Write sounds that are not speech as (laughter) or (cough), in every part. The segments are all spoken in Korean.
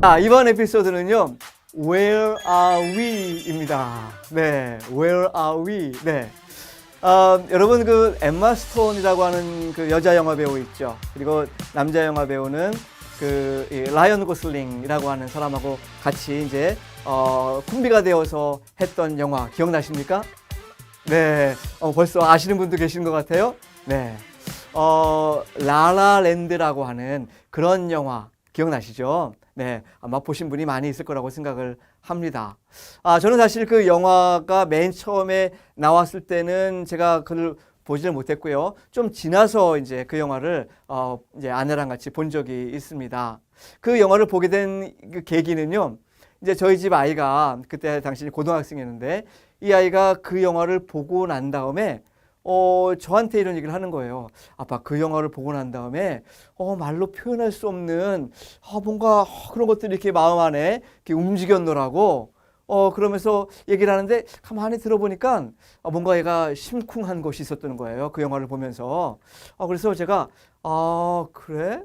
자, 이번 에피소드는요. Where are we?입니다. 네, Where are we? 네. 어, 여러분 그 엠마 스톤이라고 하는 그 여자 영화 배우 있죠. 그리고 남자 영화 배우는 그 이, 라이언 고슬링이라고 하는 사람하고 같이 이제 어, 콤비가 되어서 했던 영화 기억나십니까? 네, 어, 벌써 아시는 분도 계신 것 같아요. 네, 어, 라라랜드라고 하는 그런 영화 기억나시죠? 네, 아마 보신 분이 많이 있을 거라고 생각을 합니다. 아, 저는 사실 그 영화가 맨 처음에 나왔을 때는 제가 그걸 보지를 못했고요. 좀 지나서 이제 그 영화를 어, 이제 아내랑 같이 본 적이 있습니다. 그 영화를 보게 된 그 계기는요. 이제 저희 집 아이가 그때 당시 고등학생이었는데 이 아이가 그 영화를 보고 난 다음에 어, 저한테 이런 얘기를 하는 거예요. 아빠, 그 영화를 보고 난 다음에, 어, 말로 표현할 수 없는, 아, 뭔가 어, 그런 것들이 이렇게 마음 안에 이렇게 움직였노라고, 어, 그러면서 얘기를 하는데, 가만히 들어보니까, 아, 뭔가 얘가 심쿵한 것이 있었던 거예요. 그 영화를 보면서. 아, 그래서 제가, 아, 그래?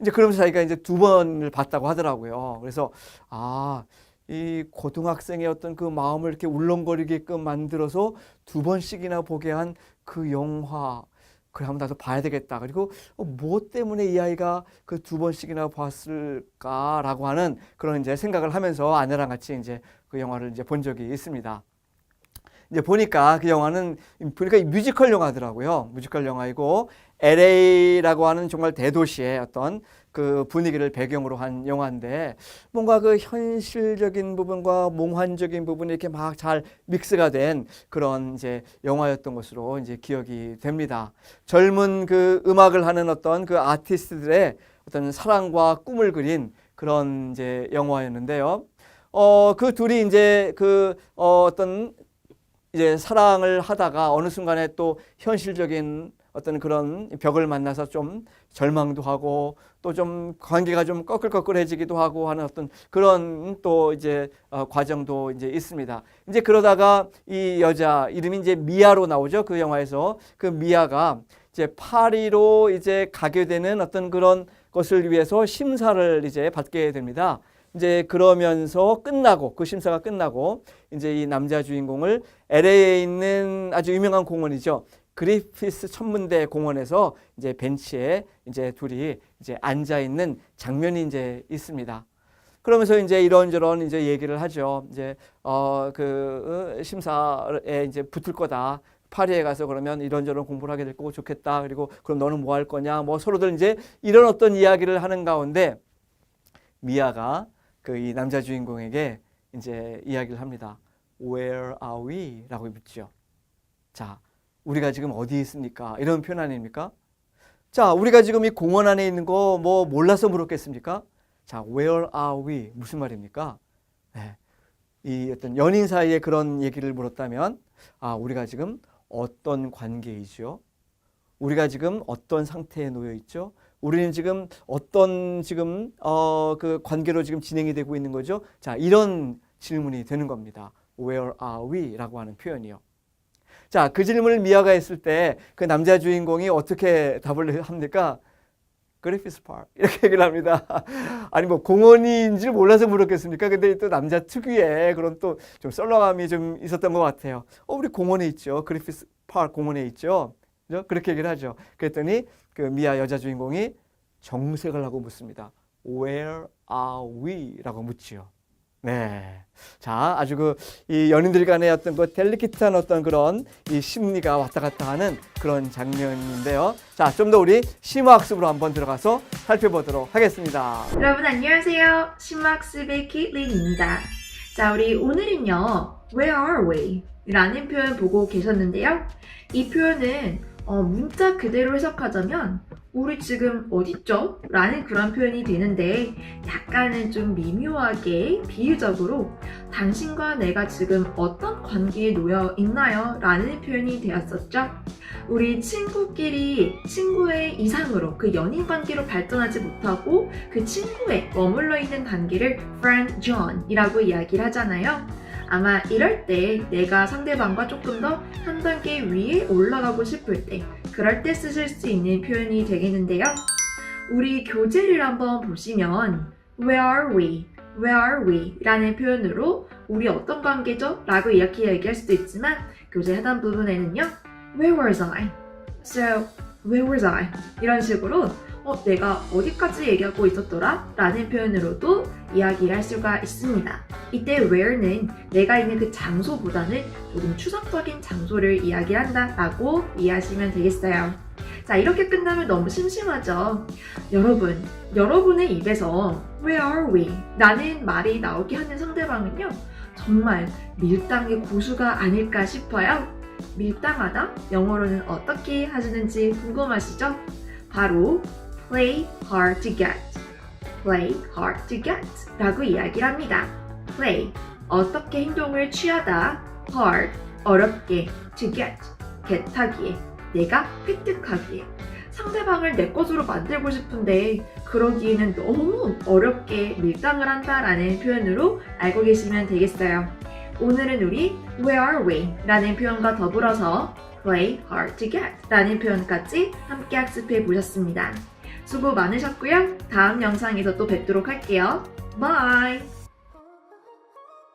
이제 그러면서 자기가 이제 두 번을 봤다고 하더라고요. 그래서, 아, 이 고등학생의 어떤 그 마음을 이렇게 울렁거리게끔 만들어서 두 번씩이나 보게 한 그 영화. 그래, 한번 나도 봐야 되겠다. 그리고 어, 뭐 때문에 이 아이가 그 두 번씩이나 봤을까라고 하는 그런 이제 생각을 하면서 아내랑 같이 이제 그 영화를 이제 본 적이 있습니다. 이제 보니까 그 영화는 보니까 이 뮤지컬 영화더라고요. 뮤지컬 영화이고 LA라고 하는 정말 대도시의 어떤 그 분위기를 배경으로 한 영화인데 뭔가 그 현실적인 부분과 몽환적인 부분이 이렇게 막 잘 믹스가 된 그런 이제 영화였던 것으로 이제 기억이 됩니다. 젊은 그 음악을 하는 어떤 그 아티스트들의 어떤 사랑과 꿈을 그린 그런 이제 영화였는데요. 어, 그 둘이 이제 그 어, 어떤 이제 사랑을 하다가 어느 순간에 또 현실적인 어떤 그런 벽을 만나서 좀 절망도 하고 또 좀 관계가 좀 꺼끌꺼끌해지기도 하고 하는 어떤 그런 또 이제 어, 과정도 이제 있습니다. 이제 그러다가 이 여자 이름이 이제 미아로 나오죠. 그 영화에서 그 미아가 이제 파리로 이제 가게 되는 어떤 그런 것을 위해서 심사를 이제 받게 됩니다. 이제 그러면서 끝나고 그 심사가 끝나고 이제 이 남자 주인공을 LA에 있는 아주 유명한 공원이죠. 그리피스 천문대 공원에서 이제 벤치에 이제 둘이 이제 앉아 있는 장면이 이제 있습니다. 그러면서 이제 이런저런 이제 얘기를 하죠. 이제 어 그 심사에 이제 붙을 거다. 파리에 가서 그러면 이런저런 공부를 하게 될 거고 좋겠다. 그리고 그럼 너는 뭐 할 거냐? 뭐 서로들 이제 이런 어떤 이야기를 하는 가운데 미아가 그 이 남자 주인공에게 이제 이야기를 합니다. Where are we? 라고 묻죠. 자, 우리가 지금 어디 있습니까? 이런 표현 아닙니까? 자, 우리가 지금 이 공원 안에 있는 거 뭐 몰라서 물었겠습니까? 자, where are we? 무슨 말입니까? 네. 이 어떤 연인 사이에 그런 얘기를 물었다면, 아, 우리가 지금 어떤 관계이죠? 우리가 지금 어떤 상태에 놓여 있죠? 우리는 지금 어떤 지금 어 그 관계로 지금 진행이 되고 있는 거죠? 자, 이런 질문이 되는 겁니다. Where are we?라고 하는 표현이요. 자, 그 질문을 미아가 했을 때 그 남자 주인공이 어떻게 답을 합니까? 그리피스 파크 (laughs) 이렇게 얘기를 합니다. 아니 뭐 공원인지 몰라서 물었겠습니까? 근데 또 남자 특유의 그런 또 좀 썰렁함이 좀 있었던 것 같아요. 어, 우리 공원에 있죠. 그리피스 파크 공원에 있죠. 그렇게 얘기를 하죠. 그랬더니 그 미아 여자 주인공이 정색을 하고 묻습니다. Where are we? 라고 묻지요. 네. 자, 아주 그 이 연인들 간의 어떤 그 델리키트한 어떤 그런 이 심리가 왔다 갔다 하는 그런 장면인데요. 자, 좀 더 우리 심화학습으로 한번 들어가서 살펴보도록 하겠습니다. 여러분 안녕하세요. 심학습의 키린입니다. 자, 우리 오늘은요. Where are we? 라는 표현 보고 계셨는데요. 이 표현은 어, 문자 그대로 해석하자면 우리 지금 어딨죠? 라는 그런 표현이 되는데 약간은 좀 미묘하게 비유적으로 당신과 내가 지금 어떤 관계에 놓여 있나요? 라는 표현이 되었었죠. 우리 친구끼리 친구의 이상으로 그 연인 관계로 발전하지 못하고 그 친구에 머물러 있는 단계를 friend zone이라고 이야기를 하잖아요. 아마 이럴 때 내가 상대방과 조금 더 한 단계 위에 올라가고 싶을 때 그럴 때 쓰실 수 있는 표현이 되겠는데요. 우리 교재를 한번 보시면 Where are we? Where are we? 라는 표현으로 우리 어떤 관계죠? 라고 이렇게 얘기할 수도 있지만 교재 하단 부분에는요. Where was I? So, where was I? 이런 식으로 어, 내가 어디까지 얘기하고 있었더라? 라는 표현으로도 이야기를 할 수가 있습니다. 이때 where는 내가 있는 그 장소보다는 조금 추상적인 장소를 이야기한다 라고 이해하시면 되겠어요. 자, 이렇게 끝나면 너무 심심하죠? 여러분, 여러분의 입에서 Where are we? 라는 말이 나오게 하는 상대방은요, 정말 밀당의 고수가 아닐까 싶어요. 밀당하다? 영어로는 어떻게 하시는지 궁금하시죠? 바로 play hard to get. play hard to get 라고 이야기를 합니다. play, 어떻게 행동을 취하다. hard, 어렵게. to get, get하기에. 내가 획득하기에. 상대방을 내 것으로 만들고 싶은데 그러기에는 너무 어렵게 밀당을 한다라는 표현으로 알고 계시면 되겠어요. 오늘은 우리 Where are we? 라는 표현과 더불어서 play hard to get 라는 표현까지 함께 학습해 보셨습니다. 수고 많으셨고요. 다음 영상에서 또 뵙도록 할게요. Bye!